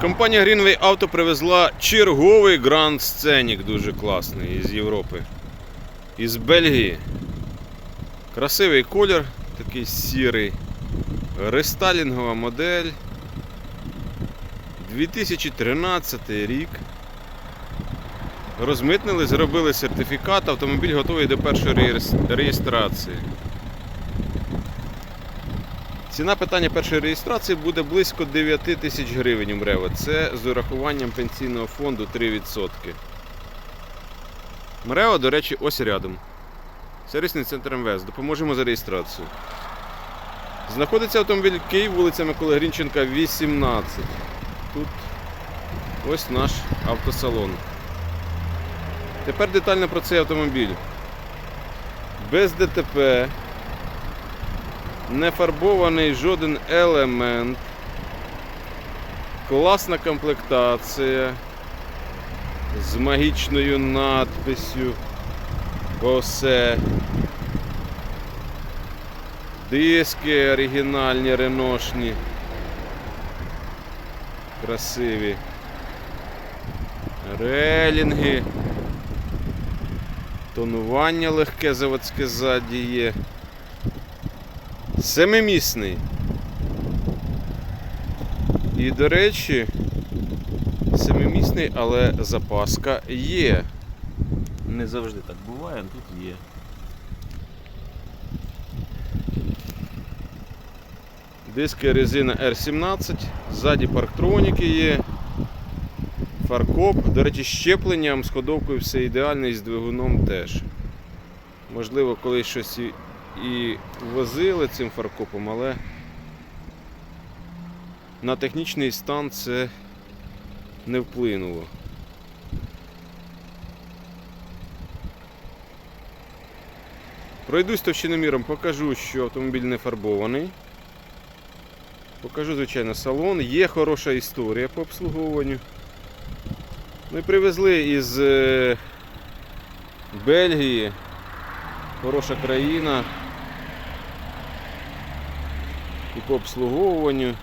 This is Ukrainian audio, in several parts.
Компанія Greenway Auto привезла черговий Grand Scenic дуже класний із Європи. Із Бельгії. Красивий колір, такий сірий. Рестайлінгова модель. 2013 рік. Розмитнили, зробили сертифікат, автомобіль готовий до першої реєстрації. Ціна питання першої реєстрації буде близько 9 тисяч гривень у МРЕВО. Це з урахуванням пенсійного фонду 3%. МРЕО, до речі, ось рядом. Сервісний центр МВС. Допоможемо за реєстрацію. Знаходиться автомобіль Київ, вулиця Миколи Грінченка, 18. Тут ось наш автосалон. Тепер детально про цей автомобіль. Без ДТП, не фарбований жоден елемент, класна комплектація з магічною надписю Босе. Диски оригінальні, реношні. Красиві. Релінги. Тонування легке заводське ззаді є. Семимісний. І, до речі, семимісний, але запаска є. Не завжди так буває, а тут є. Диски резина R17, ззаді парктроніки є. Фаркоп. До речі, з щепленням, з ходовкою все ідеально і з двигуном теж. Можливо, колись щось і, возили цим фаркопом, але на технічний стан це не вплинуло. Пройдусь товщиноміром, покажу, що автомобіль не фарбований. Покажу, звичайно, салон. Є хороша історія по обслуговуванню. Ми привезли із е, Бельгії. Хороша країна. І по обслуговуванню.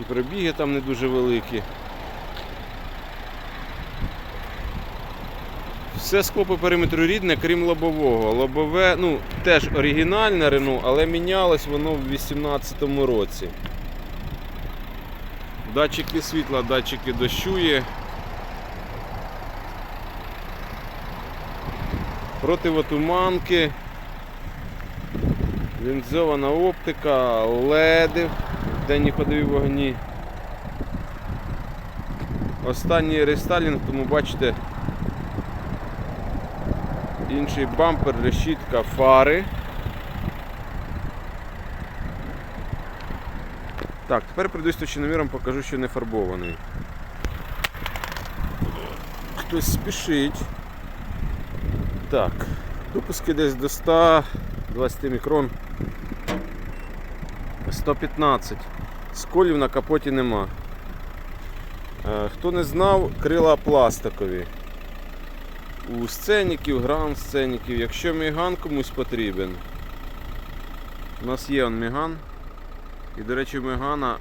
І пробіги там не дуже великі. Все скло по периметру рідне, крім лобового. Лобове, ну, теж оригінальне Рено, але мінялось воно в 2018 році. Датчики світла, датчики дощу є. Противотуманки. Лінзована оптика, леди, денні ходові вогні. Останній рестайлінг, тому бачите, інший бампер, решітка, фари. Так, тепер прийдусь точноміром, покажу, що не фарбований. Хтось спішить. Так, допуски десь до 120 мікрон. 115. Сколів на капоті нема. Е, Хто не знав, крила пластикові у сценіків, гранд сценіків. Якщо міган комусь потрібен, у нас є он міган. І, до речі, в мігана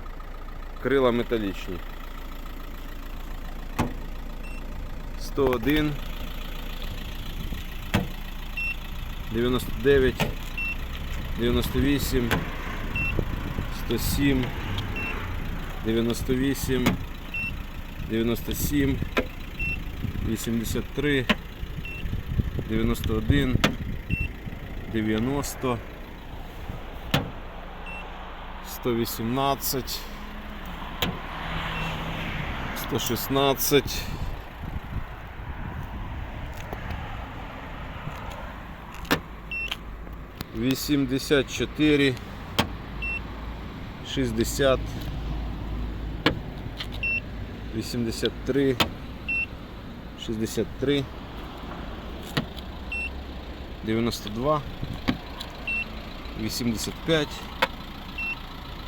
крила металічні. 101, 99, 98, 107, 98, 97, 83, 91, 90, 118, 116, 84 60, 83, 63, 92, 85,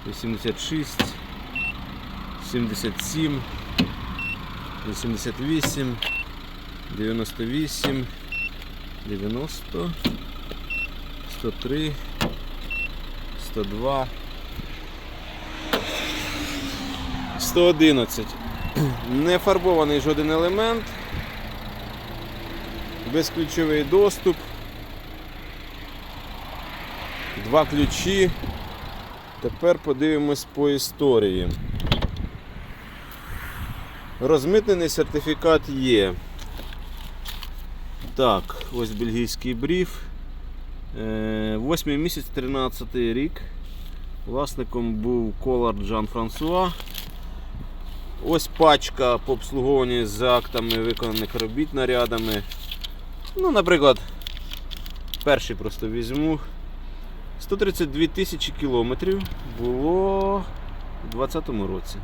86, 77, 88, 98, 90, 103, 102, 111. Не фарбований жоден елемент. Безключовий доступ. Два ключі. Тепер подивимось по історії. Розмитнений сертифікат є. Так, ось бельгійський бриф. Е, Восьмий місяць 13 рік. Власником був Колар Жан Франсуа. Ось пачка по обслуговуванню з актами виконаних робіт нарядами. Ну, наприклад, перший просто візьму. 132 тисячі кілометрів було у 2020 році.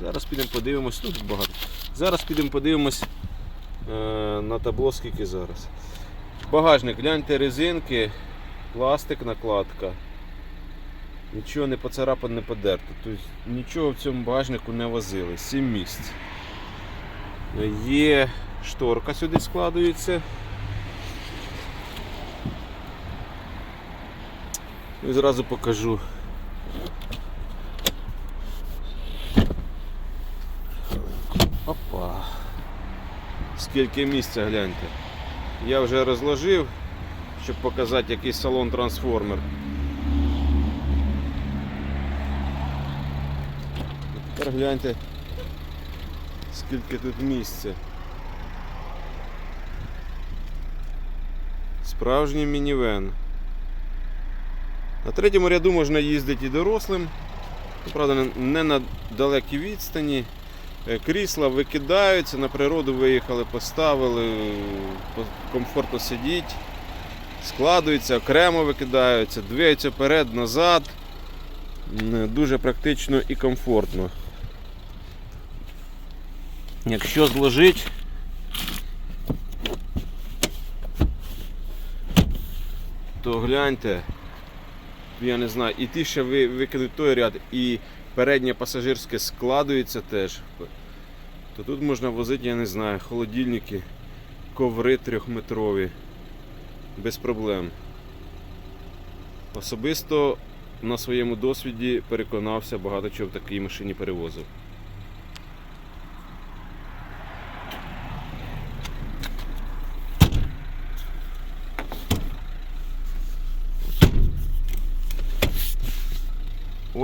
Зараз підемо подивимось, ну тут багато. Зараз підемо подивимось е, на табло, скільки зараз. Багажник, гляньте резинки, пластик, накладка. Нічого не поцарапано, не подерто. Тобто нічого в цьому багажнику не возили. 7 місць. Є шторка сюди складується. І зразу покажу. Опа. Скільки місця гляньте. Я вже розложив, щоб показати який салон трансформер. Тепер гляньте, скільки тут місця. Справжній мінівен. На третьому ряду можна їздити і дорослим. Ну, Правда, не- на далекій відстані. Е, Крісла викидаються, на природу виїхали, поставили, комфортно сидіть, складуються, окремо викидаються, двигаються вперед, назад. Дуже практично і комфортно. Якщо зложити, то гляньте, я не знаю, і ті ще ви, викинуть той ряд, і переднє пасажирське складується теж. То тут можна возити, я не знаю, холодильники, коври трьохметрові. Без проблем. Особисто на своєму досвіді переконався, багато чого в такій машині перевозив.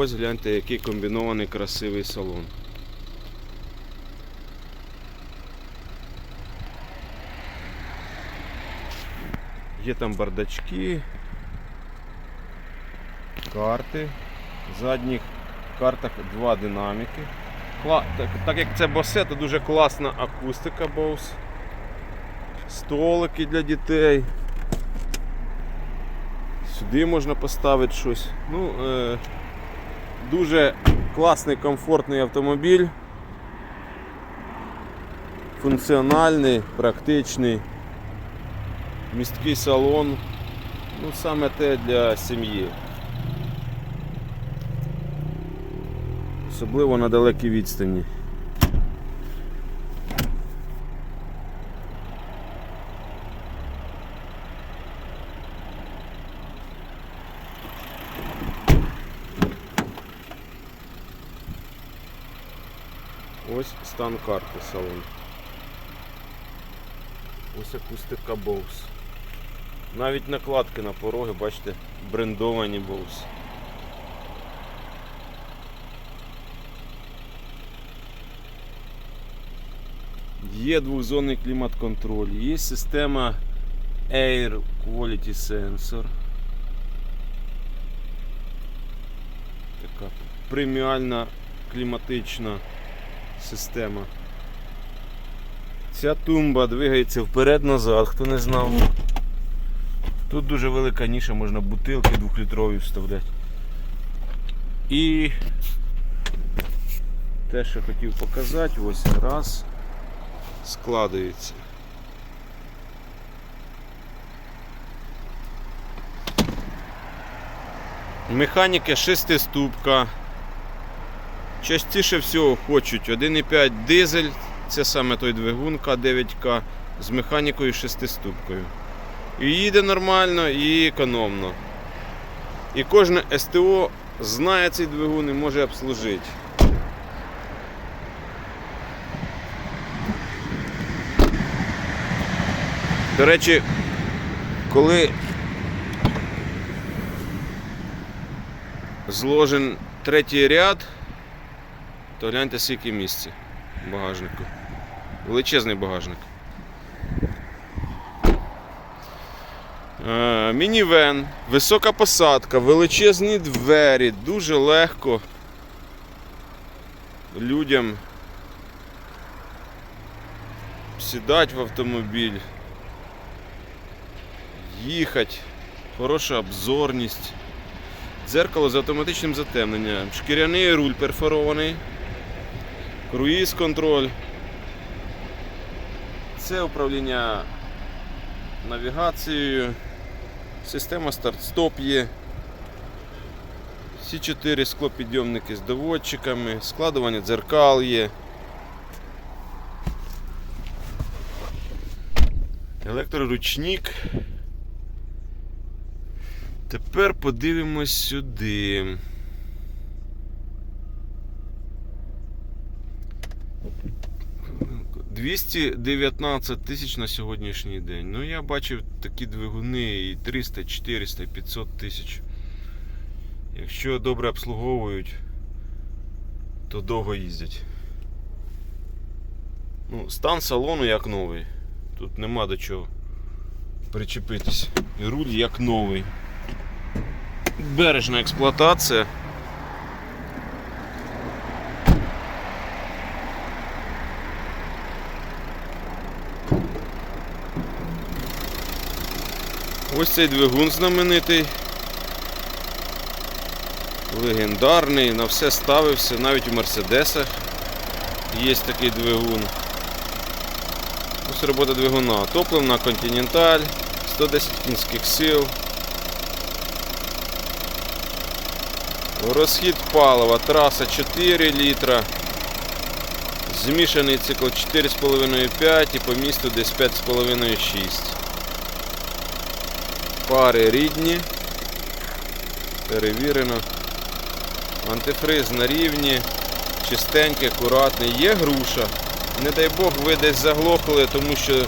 Ось гляньте, який комбінований красивий салон. Є там бардачки, карти. В задніх картах два динаміки. Кла- Так, так як це босе, то дуже класна акустика Bose. Столики для дітей. Сюди можна поставити щось. Ну, е, дуже класний, комфортний автомобіль. Функціональний, практичний, місткий салон. Ну, саме те для сім'ї. Особливо на далекій відстані. Стан карти салон. Ось акустика Bose. Навіть накладки на пороги, бачите, брендовані Bose. Є двохзонний клімат-контроль, є система Air Quality Sensor. Така преміальна кліматична система. Ця тумба двигається вперед-назад, хто не знав. Тут дуже велика ніша, можна бутилки двохлітрові вставляти. І те, що хотів показати, ось раз складується. Механіки шестиступка. Частіше всього хочуть 1,5 дизель, це саме той двигун К9К з механікою 6-ступкою. І їде нормально і економно. І кожне СТО знає цей двигун і може обслужити. До речі, коли зложен третій ряд, то гляньте скільки місця в багажнику. Величезний багажник. Е, Мінівен, висока посадка, величезні двері, дуже легко людям сідати в автомобіль, їхати, хороша обзорність, дзеркало з автоматичним затемненням, шкіряний руль перфорований, круїз контроль. Це управління навігацією, система старт-стоп є. Всі чотири склопідйомники з доводчиками, складування дзеркал є. Електроручник. Тепер подивимось сюди. «219 тисяч на сьогоднішній день. Ну я бачив такі двигуни і 300, 400, 500 тисяч. Якщо добре обслуговують, то довго їздять. Ну, стан салону як новий. Тут нема до чого причепитись. І руль як новий. Бережна експлуатація. Ось цей двигун знаменитий. Легендарний, на все ставився, навіть у Мерседесах є такий двигун. Ось робота двигуна. Топливна Continental, 110 кінських сил. Розхід палива, траса 4 літра. Змішаний цикл 4,5-5 і по місту десь 5,5-6. Пари рідні. Перевірено. Антифриз на рівні. Чистенький, акуратний. Є груша. Не дай Бог ви десь заглохли, тому що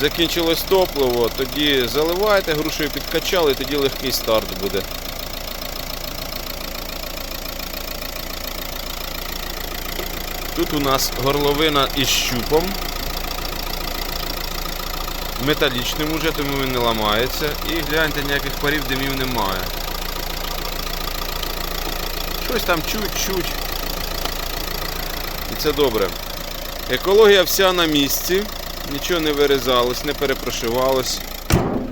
закінчилось топливо, тоді заливаєте, грушею підкачали, тоді легкий старт буде. Тут у нас горловина із щупом. Металічним уже, тому він не ламається. І гляньте, ніяких парів димів немає. Щось там чуть-чуть. І це добре. Екологія вся на місці, нічого не вирізалось, не перепрошивалось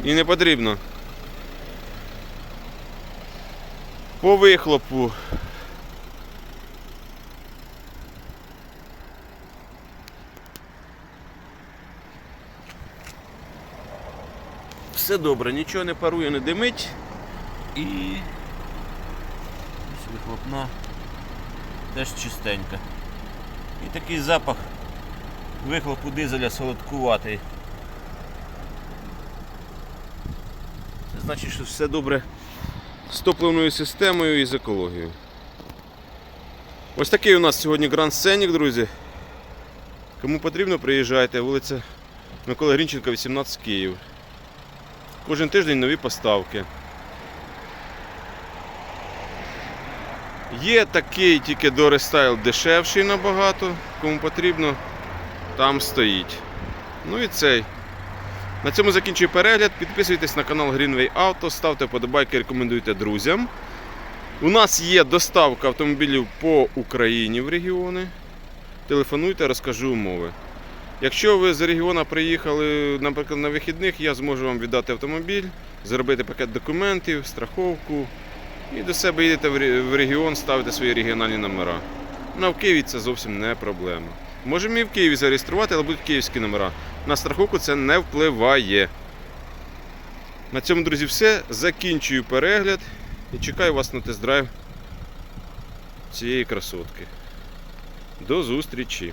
і не потрібно. По вихлопу. Все добре, нічого не парує, не димить. І ось вихлопна теж чистенька. І такий запах вихлопу дизеля солодкуватий. Це значить, що все добре з топливною системою і з екологією. Ось такий у нас сьогодні Гранд Сценік, друзі. Кому потрібно, приїжджайте, вулиця Микола Грінченка, 18 Київ. Кожен тиждень нові поставки. Є такий тільки до рестайл дешевший набагато, кому потрібно, там стоїть. Ну і цей. На цьому закінчую перегляд. Підписуйтесь на канал Greenway Auto, ставте подобайки, рекомендуйте друзям. У нас є доставка автомобілів по Україні в регіони. Телефонуйте, розкажу умови. Якщо ви з регіону приїхали, наприклад, на вихідних, я зможу вам віддати автомобіль, зробити пакет документів, страховку. І до себе їдете в регіон, ставите свої регіональні номера. Ну, а в Києві це зовсім не проблема. Можемо і в Києві зареєструвати, але будуть київські номера. На страховку це не впливає. На цьому, друзі, все. Закінчую перегляд і чекаю вас на тест-драйв цієї красотки. До зустрічі!